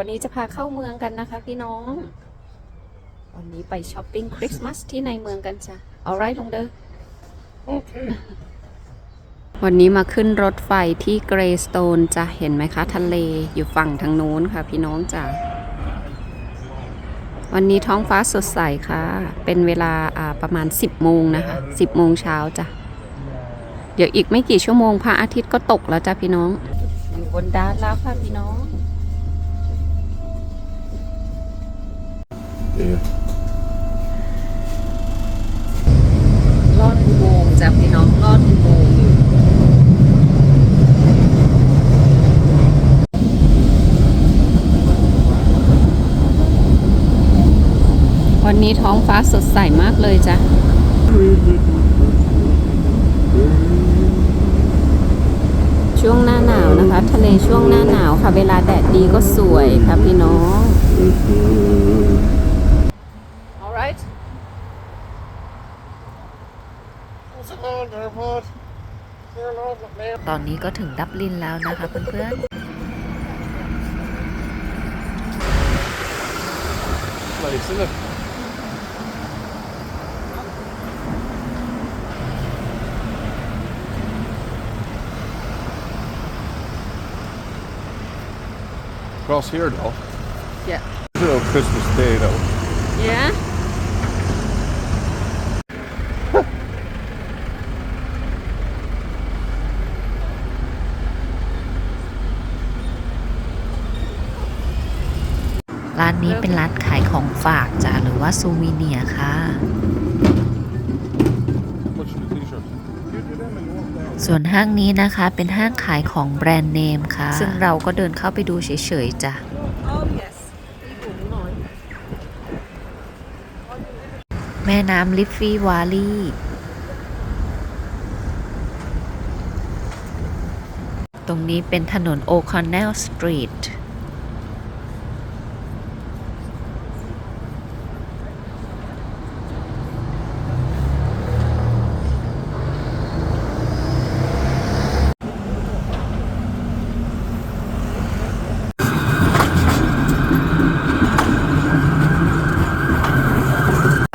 วันนี้จะพาเข้าเมืองกันนะคะพี่น้อง วันนี้ไปช้อปปิ้งคริสต์มาสที่ในเมืองกันจ้ะเอาไรลงเด้อวันนี้มาขึ้นรถไฟที่เกรย์สโตนจะเห็นไหมคะ ทะเลอยู่ฝั่งทางโน้นค่ะ พี่น้องจ้ะวันนี้ท้องฟ้าสดใสค่ะ เป็นเวลาอ่าประมาณ 10 โมงนะคะ 10 โมงเช้าจ้ะ เดี๋ยวอีกไม่กี่ชั่วโมงพระอาทิตย์ก็ตกแล้วจ้ะพี่น้อง อยู่บนดานแล้วค่ะพี่น้อง Yeah. ลอดอุโมงค์จ้ะพี่น้องลอดอุโมงค์อยู่วันนี้ท้องฟ้าสดใสมากเลยจ้ะช่วงหน้าหนาวนะคะ ทะเลช่วงหน้าหนาวค่ะ เวลาแดดดีก็สวยค่ะพี่น้อง ตอนนี้ก็ถึงดับลินแล้วนะคะเพื่อน Place, isn't it? Across here, though. Yeah. Little Christmas Day, though. yeah ร้านนี้เป็นร้านขายของฝากจ้ะหรือว่าซูวิเนียร์ค่ะ What's your t-shirt? You do them and you walk down. ส่วนห้างนี้นะคะเป็นห้างขายของแบรนด์เนมค่ะ ซึ่งเราก็เดินเข้าไปดูเฉยๆจ้ะ oh yes มีถุงหน่อยแม่น้ำลิฟฟี่วาลีตรงนี้เป็นถนนโอคอนเนลสตรีท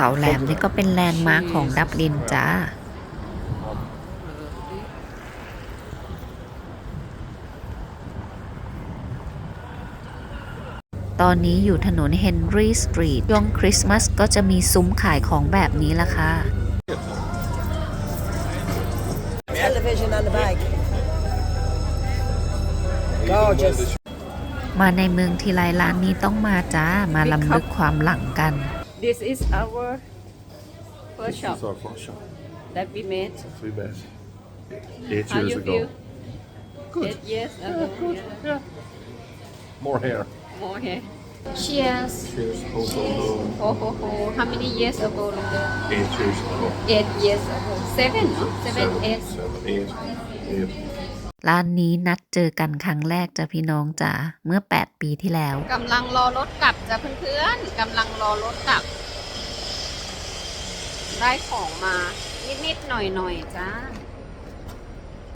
าแหลมนี่ก็เป็นแลนด์มาร์คของดับลินจ้าตอนนี้อยู่ถนนเฮนรี่สตรีทช่วงคริสต์มาสก็จะมีซุ้มขายของแบบนี้ละค่ะ television on the bike. Gorgeous. มาในเมืองทีไรร้านนี้ต้องมาจ้า มาลำลึกความหลังกัน this is our first shop It's our first shop. that we made Three beds. Eight how years you ago. feel Good. eight years ago yeah. More hair. more here cheers Cheers. Ho, ho, ho. ho ho ho how many years ago Longer? Eight years ago. eight years ago seven no seven eight Seven, eight. Eight. ร้านนี้นัดเจอกันครั้งแรกจ้ะพี่น้องจ้าเมื่อ 8 ปีที่แล้วกำลังรอรถกลับจ้ะเพื่อนๆกำลังรอรถกลับ ได้ของมานิดๆหน่อยๆจ้า